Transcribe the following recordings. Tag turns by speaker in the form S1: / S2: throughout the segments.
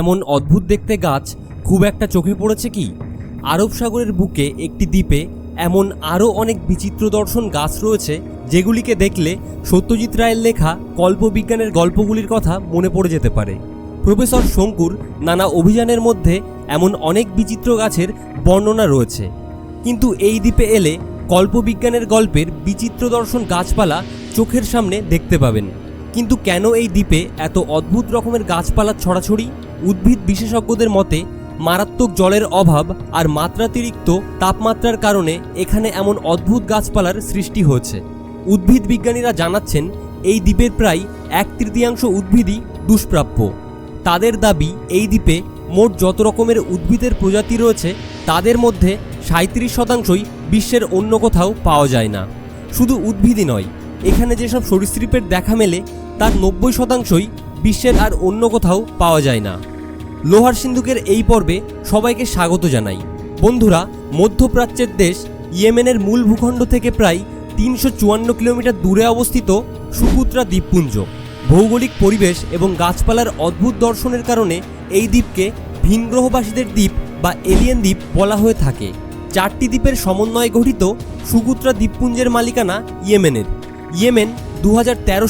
S1: এমন অদ্ভুত দেখতে গাছ খুব একটা চোখে পড়েছে কি আরব সাগরের বুকে একটি দ্বীপে এমন আরও অনেক বিচিত্র দর্শন গাছ রয়েছে যেগুলিকে দেখলে সত্যজিৎ রায়ের লেখা কল্পবিজ্ঞানের গল্পগুলির কথা মনে পড়ে যেতে পারে প্রফেসর শঙ্কুর নানা অভিযানের মধ্যে এমন অনেক বিচিত্র গাছের বর্ণনা রয়েছে কিন্তু এই দ্বীপে এলে কল্পবিজ্ঞানের গল্পের বিচিত্র দর্শন গাছপালা চোখের সামনে দেখতে পাবেন কিন্তু কেন এই দ্বীপে এত অদ্ভুত রকমের গাছপালার ছড়াছড়ি উদ্ভিদ বিশেষজ্ঞদের মতে মারাত্মক জলের অভাব আর মাত্রাতিরিক্ত তাপমাত্রার কারণে এখানে এমন অদ্ভুত গাছপালার সৃষ্টি হয়েছে উদ্ভিদ বিজ্ঞানীরা জানাচ্ছেন এই দ্বীপের প্রায় এক তৃতীয়াংশ উদ্ভিদই দুষ্প্রাপ্য তাদের দাবি এই দ্বীপে মোট যত রকমের উদ্ভিদের প্রজাতি রয়েছে তাদের মধ্যে সাঁত্রিশ শতাংশই বিশ্বের অন্য কোথাও পাওয়া যায় না শুধু উদ্ভিদই নয় এখানে যেসব সরীসৃপের দেখা মেলে তার নব্বই শতাংশই বিশ্বের আর অন্য কোথাও পাওয়া যায় না লোহার সিন্ধুকের এই পর্বে সবাইকে স্বাগত জানাই বন্ধুরা মধ্যপ্রাচ্যের দেশ ইয়েমেনের মূল ভূখণ্ড থেকে প্রায় তিনশো চুয়ান্ন কিলোমিটার দূরে অবস্থিত সুপুত্রা দ্বীপপুঞ্জ ভৌগোলিক পরিবেশ এবং গাছপালার অদ্ভুত দর্শনের কারণে এই দ্বীপকে ভিনগ্রহবাসীদের দ্বীপ বা এলিয়েন দ্বীপ বলা হয়ে থাকে চারটি দ্বীপের সমন্বয়ে গঠিত সুকুত্রা দ্বীপপুঞ্জের মালিকানা ইয়েমেনের ইয়েমেন দু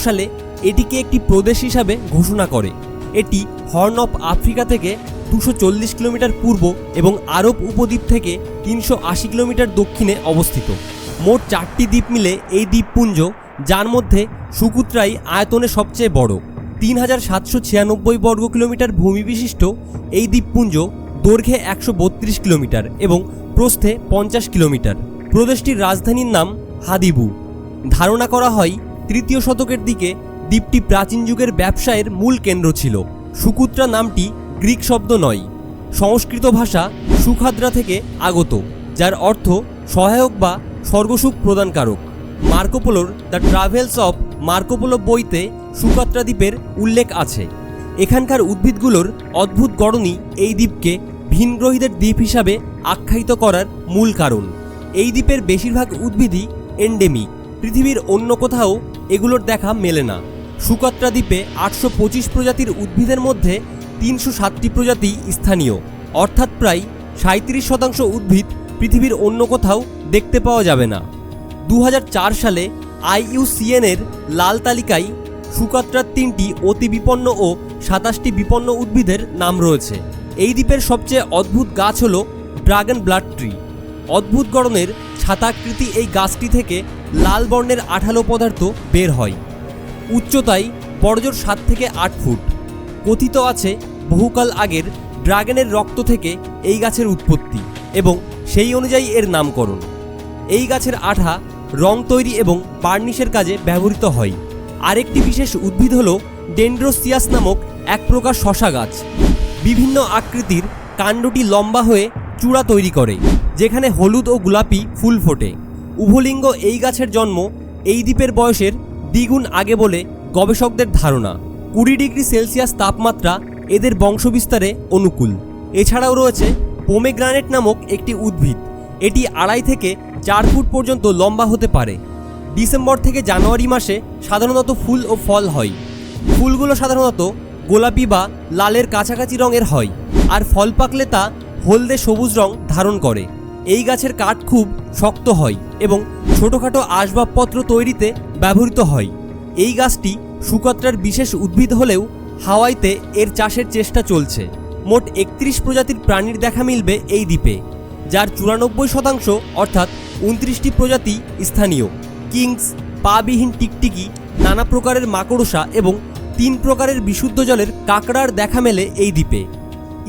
S1: সালে এটিকে একটি প্রদেশ হিসাবে ঘোষণা করে এটি হর্ন অফ আফ্রিকা থেকে দুশো চল্লিশ কিলোমিটার পূর্ব এবং আরব উপদ্বীপ থেকে তিনশো আশি কিলোমিটার দক্ষিণে অবস্থিত মোট চারটি দ্বীপ মিলে এই দ্বীপপুঞ্জ যার মধ্যে সুকুত্রাই আয়তনে সবচেয়ে বড় তিন হাজার সাতশো ছিয়ানব্বই বর্গ কিলোমিটার ভূমি বিশিষ্ট এই দ্বীপপুঞ্জ দৈর্ঘ্যে একশো বত্রিশ কিলোমিটার এবং প্রস্থে পঞ্চাশ কিলোমিটার প্রদেশটির রাজধানীর নাম হাদিবু ধারণা করা হয় তৃতীয় শতকের দিকে দ্বীপটি প্রাচীন যুগের ব্যবসায়ের মূল কেন্দ্র ছিল সুকুত্রা নামটি গ্রিক শব্দ নয় সংস্কৃত ভাষা সুখাদ্রা থেকে আগত যার অর্থ সহায়ক বা স্বর্গসুখ প্রদানকারক মার্কোপোলোর দ্য ট্রাভেলস অফ মার্কোপোলো বইতে সুকাত্রা দ্বীপের উল্লেখ আছে এখানকার উদ্ভিদগুলোর অদ্ভুত গড়নই এই দ্বীপকে ভিনগ্রহীদের দ্বীপ হিসাবে আখ্যায়িত করার মূল কারণ এই দ্বীপের বেশিরভাগ উদ্ভিদই এন্ডেমিক পৃথিবীর অন্য কোথাও এগুলোর দেখা মেলে না সুকাত্রা দ্বীপে আটশো পঁচিশ প্রজাতির উদ্ভিদের মধ্যে তিনশো সাতটি প্রজাতি স্থানীয় অর্থাৎ প্রায় সাঁত্রিশ শতাংশ উদ্ভিদ পৃথিবীর অন্য কোথাও দেখতে পাওয়া যাবে না দু সালে আইইউসিএনের লাল তালিকায় সুকাত্রার তিনটি অতি বিপন্ন ও সাতাশটি বিপন্ন উদ্ভিদের নাম রয়েছে এই দ্বীপের সবচেয়ে অদ্ভুত গাছ হল ড্রাগন ব্লাড ট্রি অদ্ভুত গড়নের ছাতাকৃতি এই গাছটি থেকে লাল বর্ণের আঠালো পদার্থ বের হয় উচ্চতায় বড়জোর সাত থেকে আট ফুট কথিত আছে বহুকাল আগের ড্রাগনের রক্ত থেকে এই গাছের উৎপত্তি এবং সেই অনুযায়ী এর নামকরণ এই গাছের আঠা রং তৈরি এবং বার্নিশের কাজে ব্যবহৃত হয় আরেকটি বিশেষ উদ্ভিদ হল ডেন্ড্রোসিয়াস নামক এক প্রকার শশা গাছ বিভিন্ন আকৃতির কাণ্ডটি লম্বা হয়ে চূড়া তৈরি করে যেখানে হলুদ ও গোলাপি ফুল ফোটে উভলিঙ্গ এই গাছের জন্ম এই দ্বীপের বয়সের দ্বিগুণ আগে বলে গবেষকদের ধারণা কুড়ি ডিগ্রি সেলসিয়াস তাপমাত্রা এদের বংশবিস্তারে অনুকূল এছাড়াও রয়েছে পোমেগ্রানেট নামক একটি উদ্ভিদ এটি আড়াই থেকে চার ফুট পর্যন্ত লম্বা হতে পারে ডিসেম্বর থেকে জানুয়ারি মাসে সাধারণত ফুল ও ফল হয় ফুলগুলো সাধারণত গোলাপি বা লালের কাছাকাছি রঙের হয় আর ফল পাকলে তা হলদে সবুজ রং ধারণ করে এই গাছের কাঠ খুব শক্ত হয় এবং ছোটোখাটো আসবাবপত্র তৈরিতে ব্যবহৃত হয় এই গাছটি সুকত্রার বিশেষ উদ্ভিদ হলেও হাওয়াইতে এর চাষের চেষ্টা চলছে মোট একত্রিশ প্রজাতির প্রাণীর দেখা মিলবে এই দ্বীপে যার চুরানব্বই শতাংশ অর্থাৎ উনত্রিশটি প্রজাতি স্থানীয় কিংস পাবিহীন টিকটিকি নানা প্রকারের মাকড়সা এবং তিন প্রকারের বিশুদ্ধ জলের কাঁকড়ার দেখা মেলে এই দ্বীপে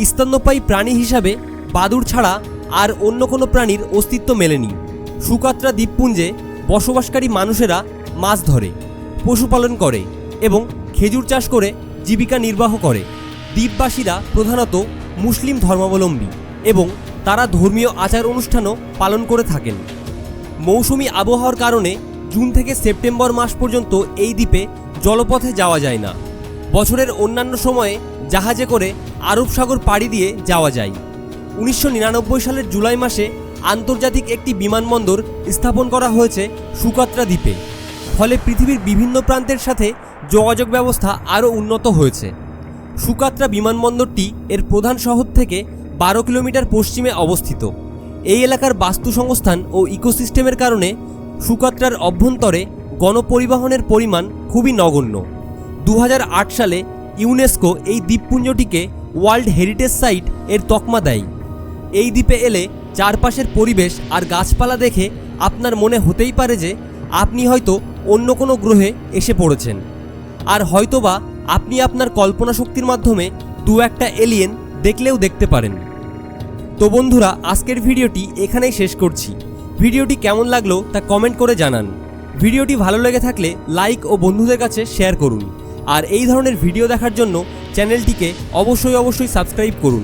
S1: স্তন্যপায়ী প্রাণী হিসাবে বাদুর ছাড়া আর অন্য কোনো প্রাণীর অস্তিত্ব মেলেনি সুকাত্রা দ্বীপপুঞ্জে বসবাসকারী মানুষেরা মাছ ধরে পশুপালন করে এবং খেজুর চাষ করে জীবিকা নির্বাহ করে দ্বীপবাসীরা প্রধানত মুসলিম ধর্মাবলম্বী এবং তারা ধর্মীয় আচার অনুষ্ঠানও পালন করে থাকেন মৌসুমি আবহাওয়ার কারণে জুন থেকে সেপ্টেম্বর মাস পর্যন্ত এই দ্বীপে জলপথে যাওয়া যায় না বছরের অন্যান্য সময়ে জাহাজে করে আরব সাগর পাড়ি দিয়ে যাওয়া যায় উনিশশো সালের জুলাই মাসে আন্তর্জাতিক একটি বিমানবন্দর স্থাপন করা হয়েছে সুকাত্রা দ্বীপে ফলে পৃথিবীর বিভিন্ন প্রান্তের সাথে যোগাযোগ ব্যবস্থা আরও উন্নত হয়েছে সুকাত্রা বিমানবন্দরটি এর প্রধান শহর থেকে বারো কিলোমিটার পশ্চিমে অবস্থিত এই এলাকার বাস্তু সংস্থান ও ইকোসিস্টেমের কারণে সুকাত্রার অভ্যন্তরে গণপরিবহনের পরিমাণ খুবই নগণ্য দু সালে ইউনেস্কো এই দ্বীপপুঞ্জটিকে ওয়ার্ল্ড হেরিটেজ সাইট এর তকমা দেয় এই দ্বীপে এলে চারপাশের পরিবেশ আর গাছপালা দেখে আপনার মনে হতেই পারে যে আপনি হয়তো অন্য কোনো গ্রহে এসে পড়েছেন আর হয়তোবা আপনি আপনার কল্পনা শক্তির মাধ্যমে দু একটা এলিয়েন দেখলেও দেখতে পারেন তো বন্ধুরা আজকের ভিডিওটি এখানেই শেষ করছি ভিডিওটি কেমন লাগলো তা কমেন্ট করে জানান ভিডিওটি ভালো লেগে থাকলে লাইক ও বন্ধুদের কাছে শেয়ার করুন আর এই ধরনের ভিডিও দেখার জন্য চ্যানেলটিকে অবশ্যই অবশ্যই সাবস্ক্রাইব করুন